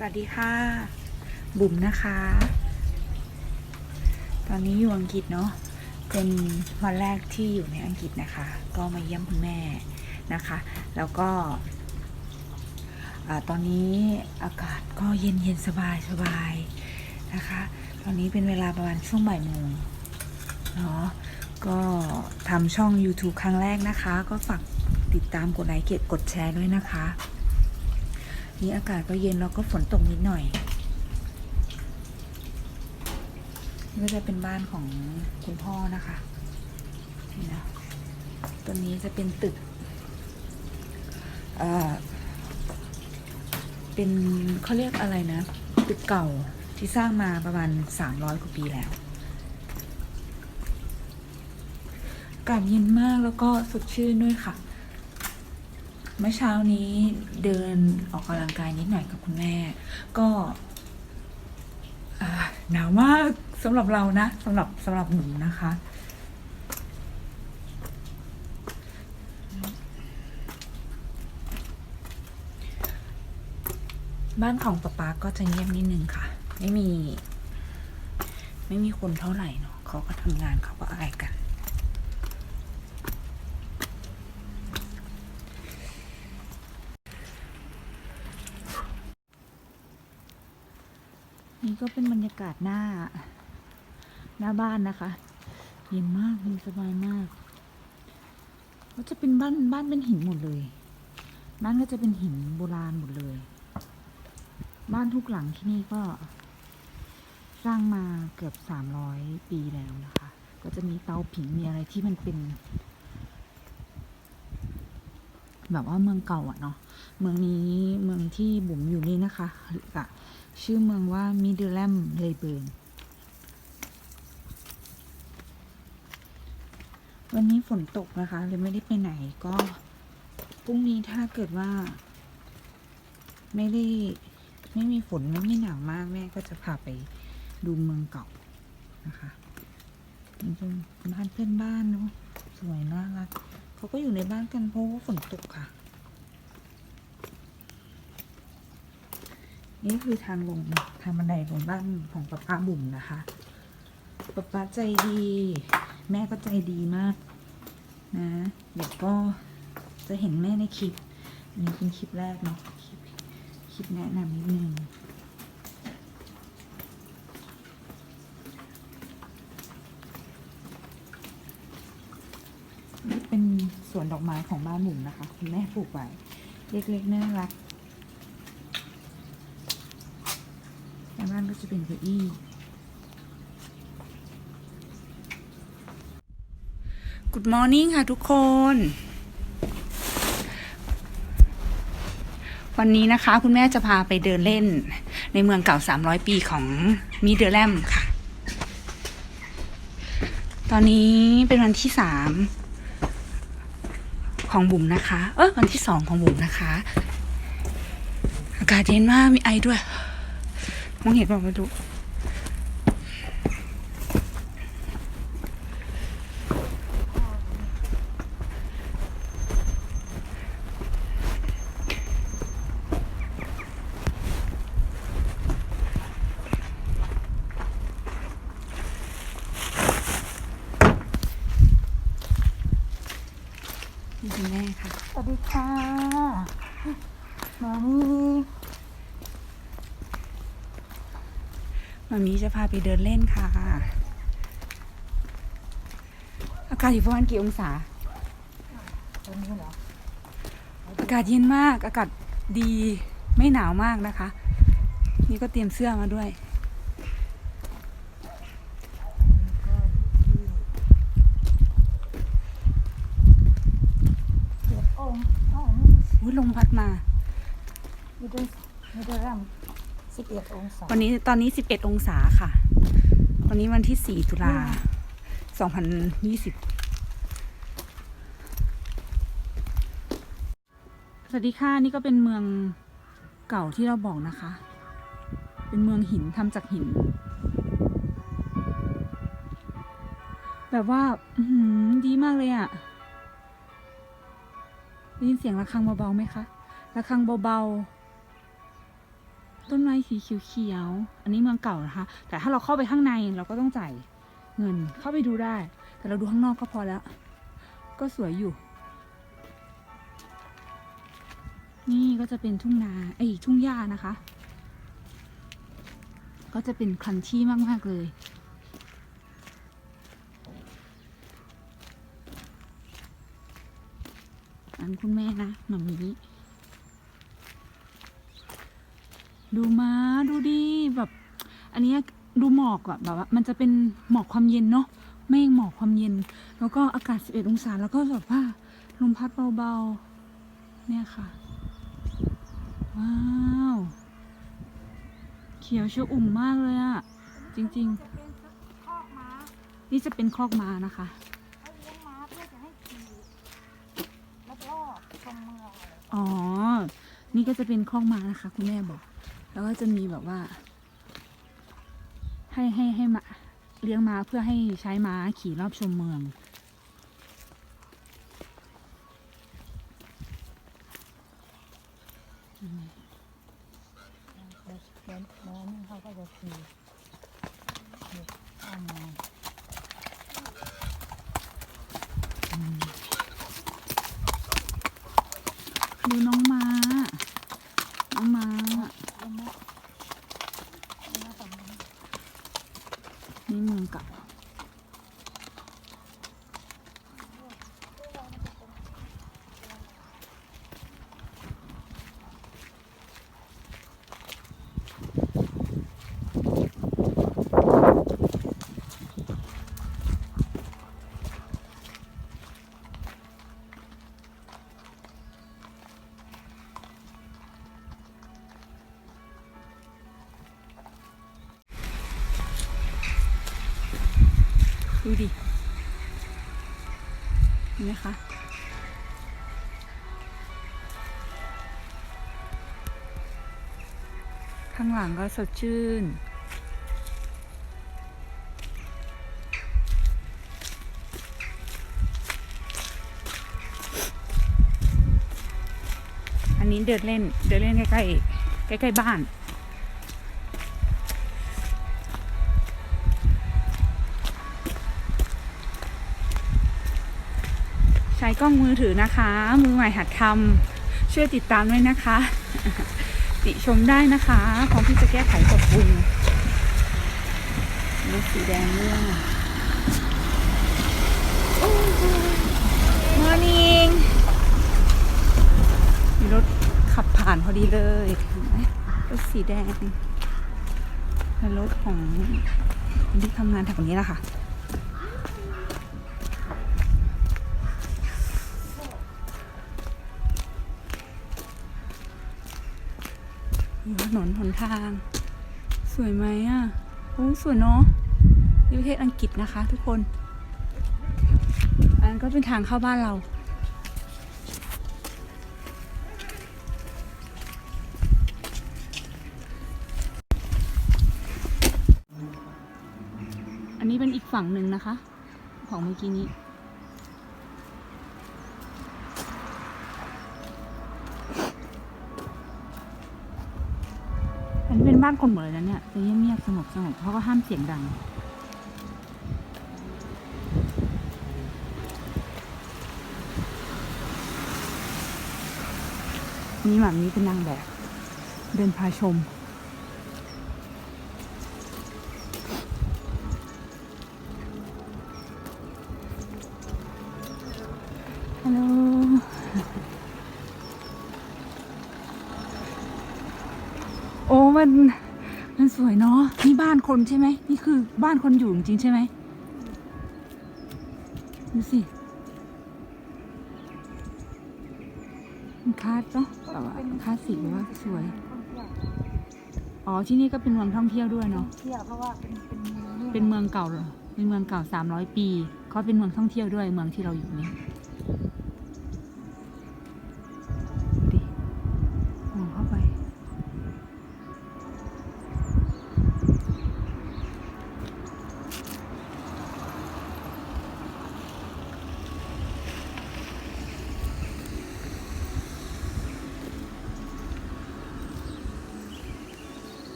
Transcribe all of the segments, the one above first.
สวัสดีค่ะ บุ๋มนะคะ ตอนนี้อยู่อังกฤษเนาะเป็นวันแรกที่อยู่ในอังกฤษนะคะ ก็มาเยี่ยมคุณแม่นะคะ แล้วก็อตอนนี้อากาศก็เย็นเย็นสบายสบายนะคะ ตอนนี้เป็นเวลาประมาณช่วงบ่ายโมงเนาะก็ทำช่อง YouTube ครั้งแรกนะคะ ก็ฝากติดตามกดไลค์กดแชร์ด้วยนะคะ นี่อากาศก็เย็นแล้วก็ฝนตกนิดหน่อย นี่ก็จะเป็นบ้านของคุณพ่อนะคะนี่นะตัวนี้จะเป็นตึกเอ่อเป็นเขาเรียกอะไรนะ ตึกเก่าที่สร้างมาประมาณสามร้อยกว่าปีแล้วอากาศเย็นมากแล้วก็สดชื่นด้วยค่ะ เมื่อเช้านี้เดินออกกำลังกายนิดหน่อยกับคุณแม่ ก็หนาวมากสำหรับเรานะสำหรับสำหรับหนูนะคะ บ้านของป๊าป๊าก็จะเงียบนิดนึงค่ะ ไม่มี ไม่มีคนเท่าไหร่เนาะเขาก็ทำงานเขาก็อายกัน นี่ก็เป็นบรรยากาศหน้า หน้าบ้านนะคะ เย็นมากเย็นสบายมาก ก็จะเป็นบ้านบ้านเป็นหินหมดเลย บ้านก็จะเป็นหินโบราณหมดเลย บ้านทุกหลังที่นี่ก็ สร้างมาเกือบสามร้อยปีแล้วนะคะ ก็จะมีเตาผิงมีอะไรที่มันเป็น แบบว่าเมืองเก่าอะเนาะ เมืองนี้เมืองที่บุ๋มอยู่นี่นะคะอ ชื่อเมืองว่ามิดเดิลแลมเลเบิร์นวันนี้ฝนตกนะคะเลยไม่ได้ไปไหนก็พรุ่งนี้ถ้าเกิดว่า ไม่ได้ไม่มีฝนไม่มีหนาวมากแม่ก็จะพาไปดูเมืองเก่านะคะนี่เป็นบ้านเพื่อนบ้านเนาะสวยน่ารักเขาก็อยู่ในบ้านกันเพราะว่าฝนตกค่ะ นี่คือทางลงทางบันไดลงบ้านของป้าป้าบุ๋มนะคะป้าป้าใจดี แม่ก็ใจดีมากนะเดี๋ยวก็จะเห็นแม่ในคลิปอันนี้เป็นคลิปแรกเนาะคลิปคลิปแนะนำนิดนึงนี่เป็นสวนดอกไม้ของบ้านหมุนนะคะ คุณแม่ปลูกไว้เล็กๆน่ารัก ด้านล่างก็จะเป็นเก้าอี้ Good morning ค่ะทุกคน วันนี้นะคะ คุณแม่จะพาไปเดินเล่น ในเมืองเก่า 300 ปีของมิเดอร์แลมค่ะ ตอนนี้เป็นวันที่สามของบุ๋มนะคะ เออวันที่สองของบุ๋มนะคะ อากาศเย็นมากมีไอด้วย มองเห็นเปล่ามาดู นี่คุณแม่ค่ะ สวัสดีค่ะมานี่ มามีจะพาไปเดินเล่นค่ะ อากาศอยู่ประมาณกี่องศาตรงนี้เหรออากาศเย็นมาก อากาศดีไม่หนาวมากนะคะ นี่ก็เตรียมเสื้อมาด้วยเจ็ดองค์อ๋อนี่อุ้ยลมพัดมา มีด้วยมีด้วยร่ำ สิบเอ็ดองศาวันนี้ตอนนี้11องศาค่ะ วันนี้วันที่4ตุลา2020สวัสดีค่ะนี่ก็เป็นเมืองเก่าที่เราบอกนะคะ เป็นเมืองหินทำจากหิน แบบว่าอือหือดีมากเลยอะ่ะได้ยินเสียงระฆังเบาๆไหมคะระฆังเบาๆ ต้นไม้สีเขียวๆอันนี้เมืองเก่านะคะ แต่ถ้าเราเข้าไปข้างในเราก็ต้องจ่ายเงินเข้าไปดูได้ แต่เราดูข้างนอกก็พอแล้ว ก็สวยอยู่ นี่ก็จะเป็นทุ่งนาเอ้ทุ่งหญ้านะคะ ก็จะเป็นคันชี่มากๆเลยอันคุณแม่นะหมามี ดูมาดูดีแบบ อันเนี้ยดูหมอกอะแบบว่ามันจะเป็นหมอกความเย็นเนาะเมฆหมอกความเย็น แล้วก็อากาศ 11 องศา แล้วก็แบบว่าลมพัดเบาๆ เนี่ยค่ะ ว้าว เขียวชอุ่มมากเลยอะจริงจะเป็นคอกม้าๆนี่จะเป็นคอกม้านะคะเขาเลี้ยงม้าเพื่อจะให้ขี่แล้วก็ชมเมืองอะไรอ๋อ นี่ก็จะเป็นคอกม้านะคะ คุณแม่บอก แล้วก็จะมีแบบว่า ให้ให้ให้มาเลี้ยงม้าเพื่อให้ใช้ม้าขี่รอบชมเมืองแล้วแล้วนี่เขาก็จะขี่ข้ามมาดูน้อง ดูดิเห็นไหมคะข้างหลังก็สดชื่น อันนี้เดินเล่น เดินเล่นใกล้ๆใกล้ๆบ้าน ช้กล้องมือถือนะคะ มือใหม่หัดทำช่วยติดตามด้วยนะคะ ติชมได้นะคะพร้อมที่จะแก้ไขปรับปรุงรถสีแดงเรื่องมอร์นิ่งมีรถขับผ่านพอดีเลยรถสีแดงเป็นรถของคนที่ทำงานแถวนี้แหละค่ะ ถนนหนทาง สวยไหมอะโอ้สวยเนาะนี่ประเทศอังกฤษนะคะ ทุกคน อันนั้นก็เป็นทางเข้าบ้านเรา อันนี้เป็นอีกฝั่งหนึ่งนะคะ ของเมื่อกี้นี้ บ้านคนหมดเลยนะเนี่ยจะเงียบๆสงบสงบเพราะก็ห้ามเสียงดังนี่แบบนี้เป็นนางแบบ เดินพาชม ฮัลโหลโอ้มัน คนใช่ไหมนี่คือบ้านคนอยู่จริงๆใช่ไหมดูสิมันคาดเนาะแบบว่าคาดสีแบบว่าสวย อ๋อที่นี่ก็เป็นเมืองท่องเที่ยวด้วยท่องเนาะเที่ยวเพราะว่าเป็นเป็นเมืองเป็นเมืองเก่าเหรอเป็นเมืองเก่าสามร้อยปีเขาเป็นเมืองท่องเที่ยวด้วยเมืองที่เราอยู่นี่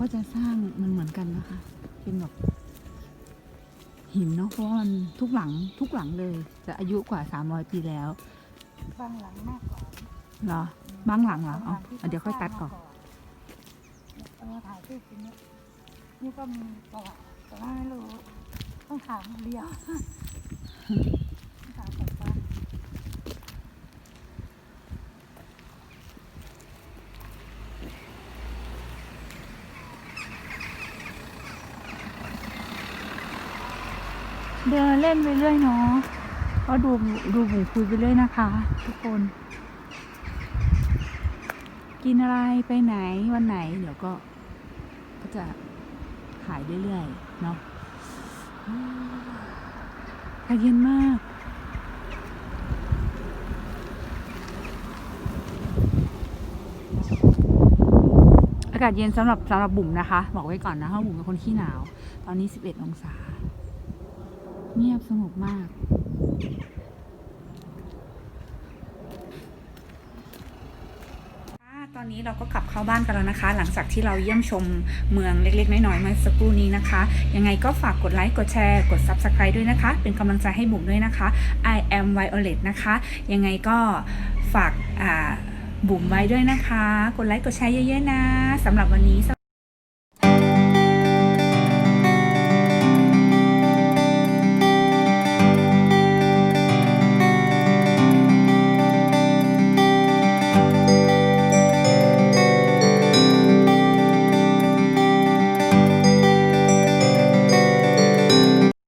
ก็จะสร้างมันเหมือนกันนะคะ เป็นแบบหินเนาะเพราะว่ามันทุกหลังทุกหลังเลย จะอายุกว่า 300 ปีแล้ว บางหลังมากกว่าเหรอบ้างหลังเหรอเอาที่เอาเดี๋ยวค่อยตัดก่อนเอามาถ่ายรูปทีนี้นี่ก็มีประวัติแต่ว่าไม่รู้ต้องถามเรียวต้องถามป๊าป๊า เดิ นเล่นไปเรื่อยเนาะก็ดูดูบุ๋มคุยไปเรื่อยนะคะ ทุกคน กินอะไรไปไหนวันไหน เดี๋ยวก็ ก็จะขายเรื่อยๆเนาะอากาศเย็นมากอากาศเย็นสำหรับสำหรับบุ๋มนะคะ บอกไว้ก่อนนะเพราะบุ๋มเป็นคนขี้หนาว ตอนนี้ 11 องศา เงียบสงบมากตอนนี้เราก็กลับเข้าบ้านกันแล้วนะคะ หลังจากที่เราเยี่ยมชมเมืองเล็กๆ น้อยๆมื่อสักครู่นี้นะคะ ยังไงก็ฝากกดไลค์กดแชร์กด Subscribe ด้วยนะคะ เป็นกำลังใจให้บุ๋มด้วยนะคะ I am Violet นะคะ ยังไงก็ฝากบุ๋มไว้ด้วยนะคะ กดไลค์กดแชร์เยอะๆนะสำหรับวันนี้